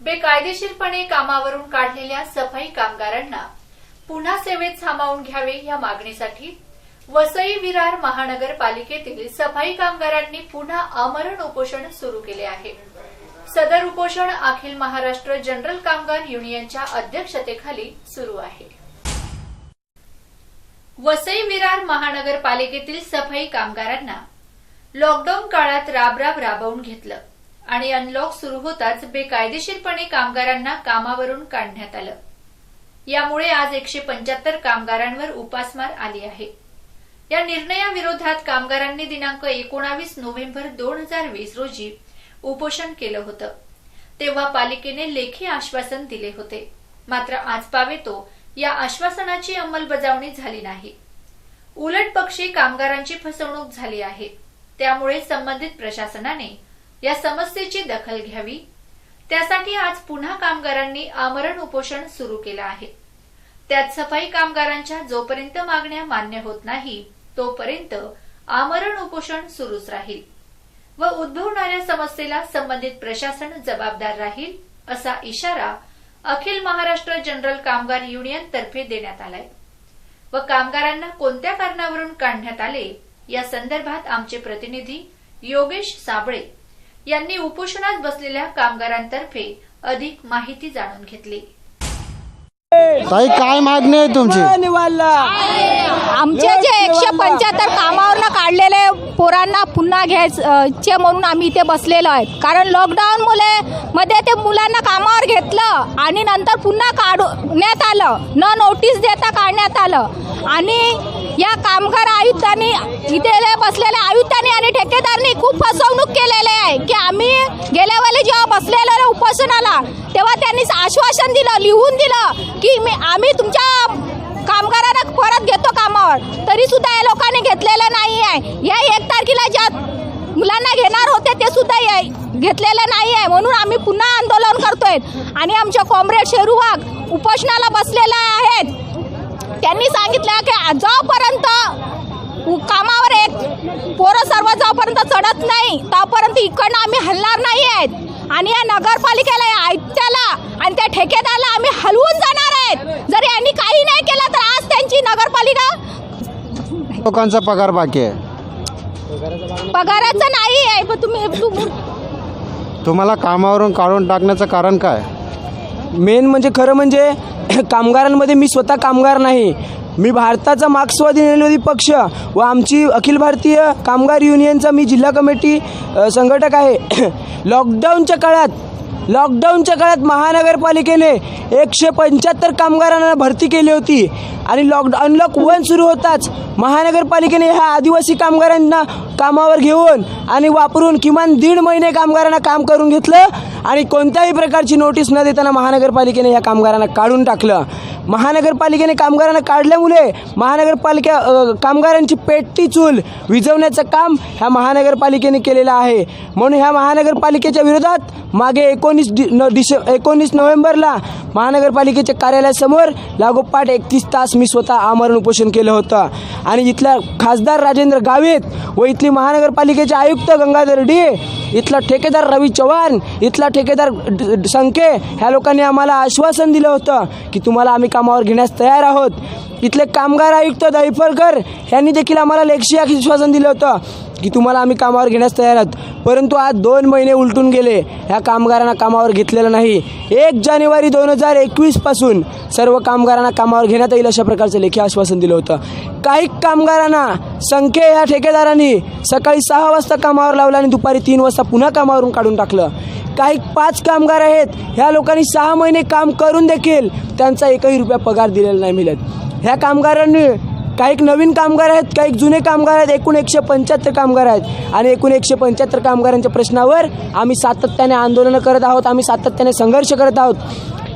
बेकायदेशीरपणे कामावरून काढलेल्या सफाई कामगारांना पुन्हा सेवेत सामावून घ्यावे या मागणीसाठी वसई विरार महानगरपालिकेतील सफाई कामगारांनी पुन्हा आमरण उपोषण सुरू केले आहे. सदर उपोषण अखिल महाराष्ट्र जनरल कामगार युनियनच्या अध्यक्षतेखाली सुरू आहे. वसई विरार महानगरपालिकेतील सफाई कामगारांना लॉकडाऊन काळात राबराब राबवून घेतलं. आणि अनलॉक सुरू होताच बेकायदेशीरपणे कामगारांना कामावरून काढण्यात आलं. यामुळे आज एकशे पंच्याहत्तर कामगारांवर उपासमार आली आहे. या निर्णयाविरोधात कामगारांनी दिनांक एकोणावीस नोव्हेंबर दोन हजार वीस रोजी उपोषण केलं होतं. तेव्हा पालिकेने लेखी आश्वासन दिले होते. मात्र आज पावेतो या आश्वासनाची अंमलबजावणी झाली नाही. उलट पक्षी कामगारांची फसवणूक झाली आहे. त्यामुळे संबंधित प्रशासनाने या समस्येची दखल घ्यावी. त्यासाठी आज पुन्हा कामगारांनी आमरण उपोषण सुरू केलं आहे. त्यात सफाई कामगारांच्या जोपर्यंत मागण्या मान्य होत नाही तोपर्यंत आमरण उपोषण सुरूच राहील व उद्भवणाऱ्या समस्येला संबंधित प्रशासन जबाबदार राहील असा इशारा अखिल महाराष्ट्र जनरल कामगार युनियन तर्फे देण्यात आलाय. व कामगारांना कोणत्या कारणावरून काढण्यात आले या संदर्भात आमचे प्रतिनिधी योगेश साबळे यांनी उपोषणात बसलेल्या कामगारांतर्फे अधिक माहिती जाणून घेतली. ताई काय मागणी आहे तुमची? आमचे जे एकशे पंच्याहत्तर पोरांना पुन्हा घ्यायचे म्हणून आम्ही इथे बसलेलो आहेत कारण लॉकडाऊन मुले मध्ये ते मुलांना कामावर घेतलं आणि नंतर पुन्हा काढण्यात आलं. न नोटीस देता काढण्यात आलं. आणि या कामगार आयुक्तांनी इथे बसलेल्या आयुक्तांनी आणि ठेकेदारांनी खूप फसवणूक केलेली आहे की आम्ही गेल्या वेळी जेव्हा बसलेलो उपोषणाला तेव्हा त्यांनी आश्वासन दिलं लिहून दिलं की मी आम्ही तुमच्या कामगारांना परत घेतो कामावर. तरी सुद्धा या लोकांनी घेतलेलं नाही आहे या एक तारखेला ज्या मुलांना घेणार होते ते सुद्धा या- घेतलेलं नाही आहे म्हणून आम्ही पुन्हा आंदोलन करतोय. आणि आमच्या कॉम्रेड शेरूवाग उपोषणाला बसलेल्या आहेत. त्यांनी सांगितलं की जोपर्यंत उ- कामावर एक पोरं सर्व जोपर्यंत चढत नाही तोपर्यंत इकडनं आम्ही हलणार नाही आहेत आणि या नगरपालिकेला या आयत्याला आणि त्या ठेकेदाराला आम्ही हलवून जाणार लोकांचा पगार बाकी आहे. पगाराचं नाही आहे पण तुम्ही तुम- तुम्हाला कामावरून काढून टाकण्याचं कारण काय? मेन म्हणजे खरं म्हणजे कामगारांमध्ये मी स्वतः कामगार नाही. मी भारताचा मार्क्सवादी निर्णयवादी पक्ष व आमची अखिल भारतीय कामगार युनियनचा मी जिल्हा कमिटी अ, संघटक आहे. लॉकडाऊनच्या काळात लॉकडाऊनच्या काळात महानगरपालिकेने एकशे पंच्याहत्तर कामगारांना भरती केली होती. आणि लॉक अनलॉक वन सुरू होताच महानगरपालिकेने ह्या आदिवासी कामगारांना कामावर घेऊन आणि वापरून किमान दीड महिने कामगारांना काम करून घेतलं. आणि कोणत्याही प्रकारची नोटीस न देताना महानगरपालिकेने या कामगारांना काढून टाकलं. महानगरपालिकेने कामगारांना काढल्यामुळे महानगरपालिका कामगारांची पेटती चूल विझवण्याचं काम ह्या महानगरपालिकेने केलेलं आहे. म्हणून ह्या महानगरपालिकेच्या विरोधात मागे एकोणीस डि न डिसे एकोणीस नोव्हेंबरला महानगरपालिकेच्या कार्यालयासमोर लागोपाठ एकतीस तास मी स्वतः आमरण उपोषण केलं होतं. आणि इथल्या खासदार राजेंद्र गावित व इथली महानगरपालिकेचे आयुक्त गंगाधर डी इथला ठेकेदार रवी चव्हाण इथला ठेकेदार संके ह्या लोकांनी आम्हाला आश्वासन दिलं होतं की तुम्हाला आम्ही कामावर घेण्यास तयार आहोत. इथले कामगार आयुक्त दहिफळकर यांनी देखील आम्हाला लेखशी आश्वासन दिलं होतं. की तुम्हाला आम्ही कामावर घेण्यास तयार आहोत. परंतु आज दोन महिने उलटून गेले. ह्या कामगारांना कामावर घेतलेलं नाही. एक जानेवारी दोन हजार एकवीसपासून सर्व कामगारांना कामावर घेण्यात येईल अशा प्रकारचं लेखी आश्वासन दिलं होतं. काही कामगारांना संख्ये ह्या ठेकेदारांनी सकाळी सहा वाजता कामावर लावलं आणि दुपारी तीन वाजता पुन्हा कामावरून काढून टाकलं. काही पाच कामगार आहेत. ह्या लोकांनी सहा महिने काम करून देखील त्यांचा एकही रुपया पगार दिलेला नाही मिळत. ह्या कामगारांनी काही नवीन कामगार आहेत काही जुने कामगार आहेत एकूण एकशे पंच्याहत्तर कामगार आहेत. आणि एकूण एकशे पंच्याहत्तर कामगारांच्या प्रश्नावर आम्ही सातत्याने आंदोलनं करत आहोत आम्ही सातत्याने संघर्ष करत आहोत.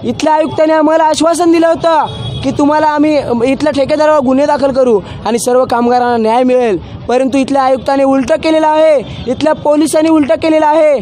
इथल्या आयुक्ताने आम्हाला आश्वासन दिलं होतं की तुम्हाला आम्ही इथल्या ठेकेदारावर गुन्हे दाखल करू आणि सर्व कामगारांना न्याय मिळेल. परंतु इथल्या आयुक्ताने उलटं केलेलं आहे इथल्या पोलिसांनी उलटं केलेलं आहे.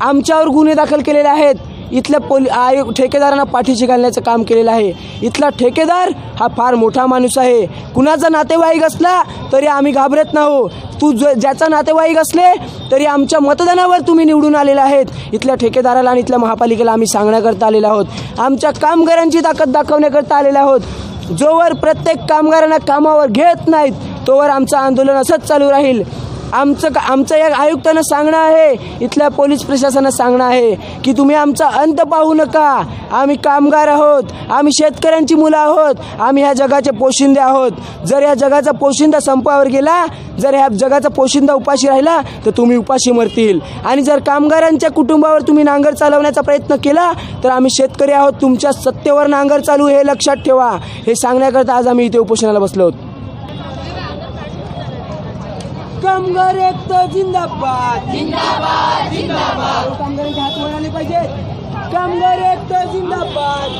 आमच्यावर गुन्हे दाखल केलेले आहेत. इथल्या पोली आयोग ठेकेदारांना पाठीशी घालण्याचं काम केलेलं आहे. इथला ठेकेदार हा फार मोठा माणूस आहे. कुणाचा नातेवाईक असला तरी आम्ही घाबरत नाहो तू ज ज्याचा नातेवाईक असले तरी आमच्या मतदानावर तुम्ही निवडून आलेले आहेत. इथल्या ठेकेदाराला आणि इथल्या महापालिकेला आम्ही सांगण्याकरता आलेलो आहोत. आमच्या कामगारांची ताकद दाखवण्याकरता आलेलो आहोत. जोवर प्रत्येक कामगारांना कामावर घेत नाहीत तोवर आमचं आंदोलन असंच चालू राहील. आमचं का आमचं या आयुक्तांना सांगणं आहे इथल्या पोलीस प्रशासनानं सांगणं आहे की तुम्ही आमचा अंत पाहू नका. आम्ही कामगार आहोत आम्ही शेतकऱ्यांची मुलं आहोत आम्ही ह्या जगाचे पोशिंदे आहोत. जर या जगाचा पोशिंदा संपावर गेला जर ह्या जगाचा पोशिंदा उपाशी राहिला तर तुम्ही उपाशी मरतील. आणि जर कामगारांच्या कुटुंबावर तुम्ही नांगर चालवण्याचा प्रयत्न केला तर आम्ही शेतकरी आहोत तुमच्या सत्तेवर नांगर चालू हे लक्षात ठेवा. हे सांगण्याकरता आज आम्ही इथे उपोषणाला बसलो आहोत. कामगार एकता जिंदाबाद. जिंदाबाद जिंदाबाद. कामगारांचे हात वर आले पाहिजेत कामगार एकता जिंदाबाद.